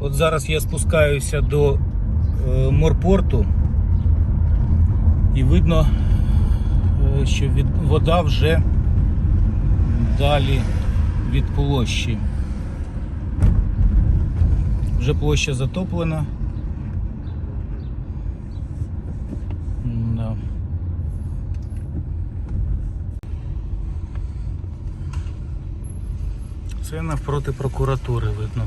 От зараз я спускаюся до е, морпорту і видно, е, що від, вода вже далі від площі. Вже площа затоплена. Да. Це навпроти прокуратури видно.